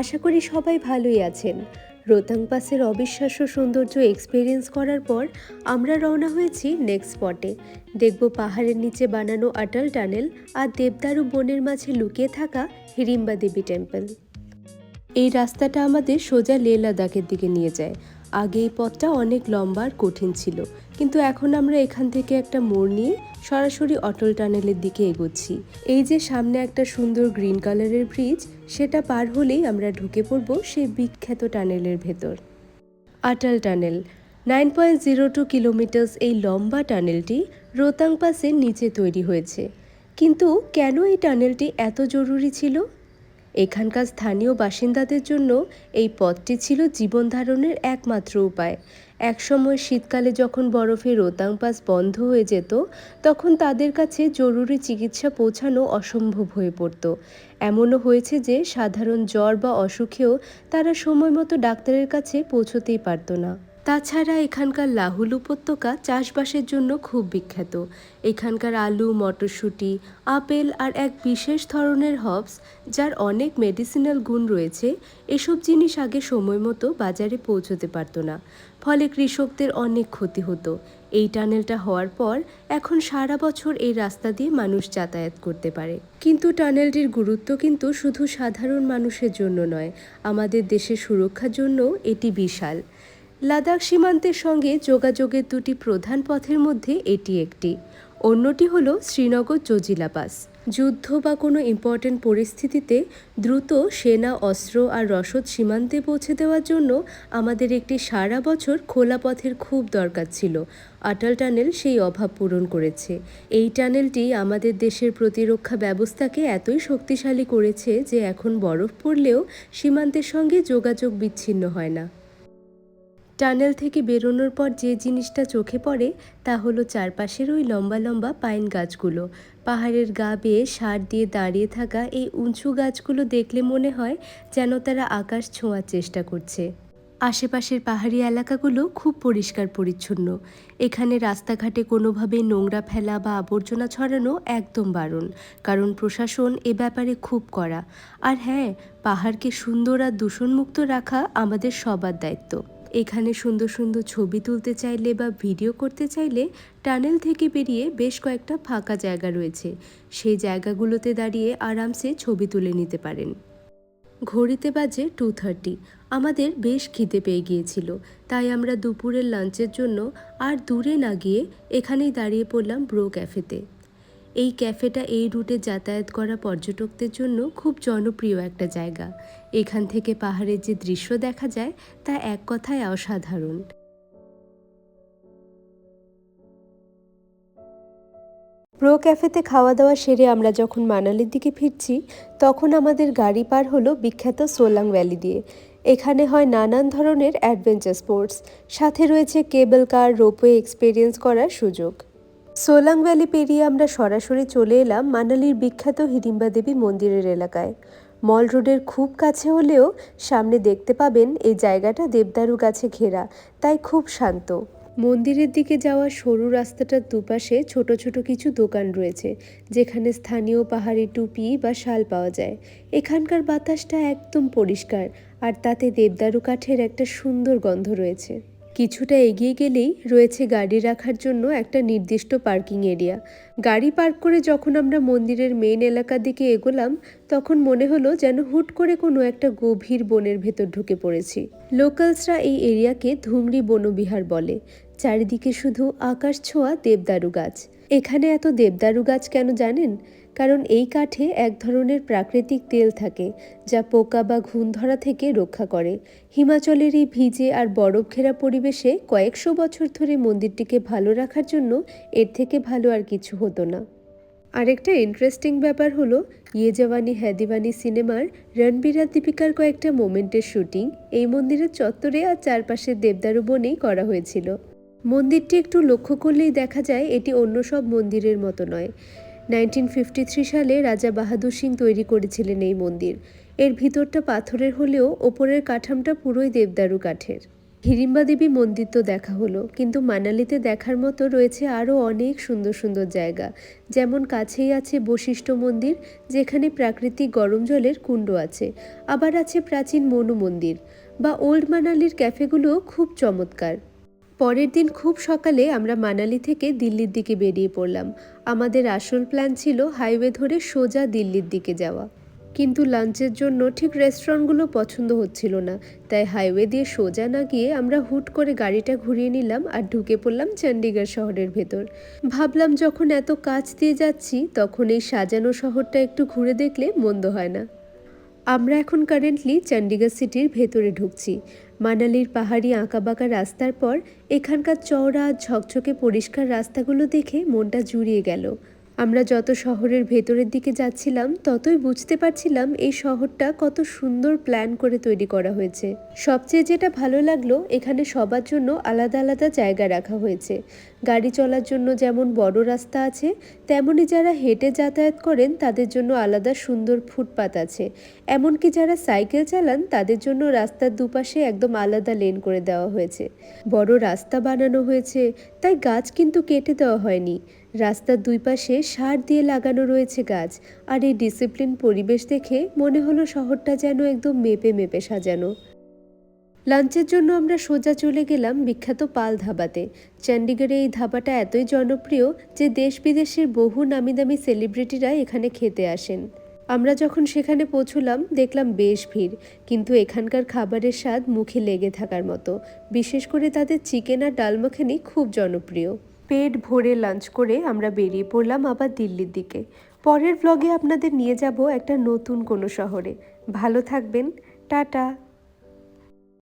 আশা করি সবাই ভালোই আছেন। রোতাং পাসের অবিশ্বাস্য সৌন্দর্য এক্সপিরিয়েন্স করার পর আমরা রওনা হয়েছি নেক্সট স্পটে দেখব পাহাড়ের নিচে বানানো আটাল টানেল আর দেবদারু বনের মাঝে লুকিয়ে থাকা হিড়িম্বা দেবী টেম্পল এই রাস্তাটা আমাদের সোজা লে লাদাখের দিকে নিয়ে যায়। আগে এই পথটা অনেক লম্বা আর কঠিন ছিল। কিন্তু এখন আমরা এখান থেকে একটা মোড় নিয়ে সরাসরি অটল টানেলের দিকে এগোচ্ছি। এই যে সামনে একটা সুন্দর গ্রিন কালারের ব্রিজ, সেটা পার হলেই আমরা ঢুকে পড়ব সেই বিখ্যাত টানেলের ভেতর। Atal tunnel, nine point zero two kilometres এই লম্বা টানেলটি রোতাং পাসের নিচে তৈরি হয়েছে। কিন্তু কেন এই টানেলটি এত জরুরি ছিল? এখানকার স্থানীয় বাসিন্দাদের জন্য এই পথটি ছিল জীবন ধারণের একমাত্র উপায়। একসময় শীতকালে যখন বরফে রোতাং পাস বন্ধ হয়ে যেত, তখন তাদের কাছে জরুরি চিকিৎসা পৌঁছানো অসম্ভব হয়ে পড়ত। এমনও হয়েছে যে, সাধারণ জ্বর বা অসুখেও তারা সময় মতো ডাক্তারের কাছে পৌঁছতেই পারতো না। তাছাড়া এখানকার লাহুল উপত্যকা চাষবাসের জন্য খুব বিখ্যাত। এখানকার আলু, মটরশুঁটি, আপেল আর এক বিশেষ ধরনের হবস যার অনেক মেডিসিনাল গুণ রয়েছে, এসব জিনিস আগে সময় মতো বাজারে পৌঁছতে পারতো না। ফলে কৃষকদের অনেক ক্ষতি হতো। এই টানেলটা হওয়ার পর এখন সারা বছর এই রাস্তা দিয়ে মানুষ যাতায়াত করতে পারে। কিন্তু টানেলটির গুরুত্ব কিন্তু শুধু সাধারণ মানুষের জন্য নয়, আমাদের দেশের সুরক্ষার জন্য এটি বিশাল। লাদাখ সীমান্তের সঙ্গে যোগাযোগের দুটি প্রধান পথের মধ্যে এটি একটি। অন্যটি হল শ্রীনগর জজিলা পাস যুদ্ধ বা কোনো ইম্পর্টেন্ট পরিস্থিতিতে দ্রুত সেনা, অস্ত্র আর রসদ সীমান্তে পৌঁছে দেওয়ার জন্য আমাদের একটি সারা বছর খোলা পথের খুব দরকার ছিল। আটাল টানেল সেই অভাব পূরণ করেছে। এই টানেলটি আমাদের দেশের প্রতিরক্ষা ব্যবস্থাকে এতই শক্তিশালী করেছে যে এখন বরফ পড়লেও সীমান্তের সঙ্গে যোগাযোগ বিচ্ছিন্ন হয় না। টানেল থেকে বেরোনোর পর যে জিনিসটা চোখে পড়ে, তা হলো চারপাশের ওই লম্বা লম্বা পাইন গাছগুলো। পাহাড়ের গা বেয়ে সার দিয়ে দাঁড়িয়ে থাকা এই উঁচু গাছগুলো দেখলে মনে হয় যেন তারা আকাশ ছোঁয়ার চেষ্টা করছে। আশেপাশের পাহাড়ি এলাকাগুলো খুব পরিষ্কার পরিচ্ছন্ন। এখানে রাস্তাঘাটে কোনোভাবে নোংরা ফেলা বা আবর্জনা ছড়ানো একদম বারণ, কারণ প্রশাসন এ ব্যাপারে খুব কড়া। আর হ্যাঁ পাহাড়কে সুন্দর আর দূষণমুক্ত রাখা আমাদের সবার দায়িত্ব। এখানে সুন্দর সুন্দর ছবি তুলতে চাইলে বা ভিডিও করতে চাইলে টানেল থেকে বেরিয়ে বেশ কয়েকটা ফাঁকা জায়গা রয়েছে। সেই জায়গাগুলোতে দাঁড়িয়ে আরামসে ছবি তুলে নিতে পারেন। ঘড়িতে বাজে টু থার্টি আমাদের বেশ খিদে পেয়ে গিয়েছিল। তাই আমরা দুপুরের লাঞ্চের জন্য আর দূরে না গিয়ে এখানেই দাঁড়িয়ে পড়লাম ব্রো ক্যাফেতে। এই ক্যাফেটা এই রুটে যাতায়াত করা পর্যটকদের জন্য খুব জনপ্রিয় একটা জায়গা। এখান থেকে পাহাড়ের যে দৃশ্য দেখা যায়, তা এক কথায় অসাধারণ। প্রো ক্যাফেতে খাওয়া দাওয়া সেরে আমরা যখন মানালির দিকে ফিরছি, তখন আমাদের গাড়ি পার হলো বিখ্যাত সোলাং ভ্যালি দিয়ে। এখানে হয় নানান ধরনের অ্যাডভেঞ্চার স্পোর্টস। সাথে রয়েছে কেবল কার, রোপওয়ে এক্সপিরিয়েন্স করার সুযোগ। সোলাং ভ্যালি পেরিয়ে আমরা সরাসরি চলে এলাম মানালির বিখ্যাত হিড়িম্বা দেবী মন্দিরের এলাকায়। মল রোডের খুব কাছে হলেও সামনে দেখতে পাবেন এই জায়গাটা দেবদারু গাছে ঘেরা, তাই খুব শান্ত। মন্দিরের দিকে যাওয়া সরু রাস্তাটার দুপাশে ছোট ছোট কিছু দোকান রয়েছে, যেখানে স্থানীয় পাহাড়ি টুপি বা শাল পাওয়া যায়। এখানকার বাতাসটা একদম পরিষ্কার, আর তাতে দেবদারু কাঠের একটা সুন্দর গন্ধ রয়েছে। কিছুটা এগিয়ে গেলেই রয়েছে গাড়ি রাখার জন্য একটা নির্দিষ্ট পার্কিং এরিয়া। গাড়ি পার্ক করে যখন আমরা মন্দিরের মেন এলাকার দিকে এগোলাম, তখন মনে হলো যেন হুট করে কোনো একটা গভীর বনের ভেতর ঢুকে পড়েছি। লোকালসরা এই এরিয়াকে ধুমরি বনবিহার বলে। চারিদিকে শুধু আকাশ ছোঁয়া দেবদারু গাছ। এখানে এত দেবদারু গাছ কেন জানেন? কারণ এই কাঠে এক ধরনের প্রাকৃতিক তেল থাকে, যা পোকা বা ঘুণ ধরা থেকে রক্ষা করে। হিমাচলের এই ভিজে আর বরফ ঘেরা পরিবেশে কয়েকশো বছর ধরে মন্দিরটিকে ভালো রাখার জন্য এর থেকে ভালো আর কিছু হতো না। আরেকটা ইন্টারেস্টিং ব্যাপার হলো ইয়ে জওয়ানি হ্যাদিবানি সিনেমার রণবীর দীপিকার কয়েকটা মোমেন্টের শুটিং এই মন্দিরের চত্বরে আর চারপাশের দেবদারু বনেই করা হয়েছিল। মন্দিরটি একটু লক্ষ্য করলেই দেখা যায়, এটি অন্য সব মন্দিরের মতো নয়। নাইনটিন সালে রাজা বাহাদুর সিং তৈরি করেছিলেন এই মন্দির। এর ভিতরটা পাথরের হলেও ওপরের কাঠামটা পুরোই দেবদারু কাঠের। হিড়িম্বা দেবী মন্দির তো দেখা হলো, কিন্তু মানালিতে দেখার মতো রয়েছে আরও অনেক সুন্দর সুন্দর জায়গা। যেমন কাছেই আছে বশিষ্ঠ মন্দির, যেখানে প্রাকৃতিক গরম জলের কুণ্ড আছে। আবার আছে প্রাচীন মনু মন্দির। বা ওল্ড মানালির ক্যাফেগুলো খুব চমৎকার। পরের দিন খুব সকালে আমরা মানালি থেকে দিল্লির দিকে বেরিয়ে পড়লাম। আমাদের আসল প্ল্যান ছিল হাইওয়ে ধরে সোজা দিল্লির দিকে যাওয়া। কিন্তু লাঞ্চের জন্য ঠিক রেস্টুরেন্টগুলো পছন্দ হচ্ছিল না, তাই হাইওয়ে দিয়ে সোজা না গিয়ে আমরা হুট করে গাড়িটা ঘুরিয়ে নিলাম আর ঢুকে পড়লাম চণ্ডীগড় শহরের ভেতর। ভাবলাম যখন এত কাছ দিয়ে যাচ্ছি, তখন এই সাজানো শহরটা একটু ঘুরে দেখলে মন্দ হয় না। আমরা এখন কারেন্টলি চণ্ডীগড় সিটির ভেতরে ঢুকছি। মানালির পাহাড়ি আঁকাবাঁকা রাস্তার পর এখানকার চওড়া ঝকঝকে পরিষ্কার রাস্তাগুলো দেখে মনটা জুড়িয়ে গেল। আমরা যত শহরের ভেতরের দিকে যাচ্ছিলাম, ততই বুঝতে পারছিলাম এই শহরটা কত সুন্দর প্ল্যান করে তৈরি করা হয়েছে। সবচেয়ে যেটা ভালো লাগল, এখানে সবার জন্য আলাদা আলাদা জায়গা রাখা হয়েছে। গাড়ি চলার জন্য যেমন বড় রাস্তা আছে, তেমনি যারা হেঁটে যাতায়াত করেন, তাদের জন্য আলাদা সুন্দর ফুটপাত আছে। এমনকি যারা সাইকেল চালান, তাদের জন্য রাস্তার দুপাশে একদম আলাদা লেন করে দেওয়া হয়েছে। বড় রাস্তা বানানো হয়েছে, তাই গাছ কিন্তু কেটে দেওয়া হয়নি। রাস্তার দুই পাশে সার দিয়ে লাগানো রয়েছে গাছ, আর এই ডিসিপ্লিন পরিবেশ দেখে মনে হলো শহরটা যেন একদম মেপে মেপে সাজানো। লাঞ্চের জন্য আমরা সোজা চলে গেলাম বিখ্যাত পাল ধাবাতে। চণ্ডীগড়ে এই ধাবাটা এতই জনপ্রিয় যে দেশ বিদেশের বহু নামি দামি সেলিব্রিটিরা এখানে খেতে আসেন। আমরা যখন সেখানে পৌঁছলাম, দেখলাম বেশ ভিড়, কিন্তু এখানকার খাবারের স্বাদ মুখে লেগে থাকার মতো। বিশেষ করে তাদের চিকেন আর ডাল মাখানি খুব জনপ্রিয়। পেট ভরে লাঞ্চ করে আমরা বেরিয়ে পড়লাম আবার দিল্লির দিকে। পরের ব্লগে আপনাদের নিয়ে যাব একটা নতুন কোনো শহরে। ভালো থাকবেন। টাটা।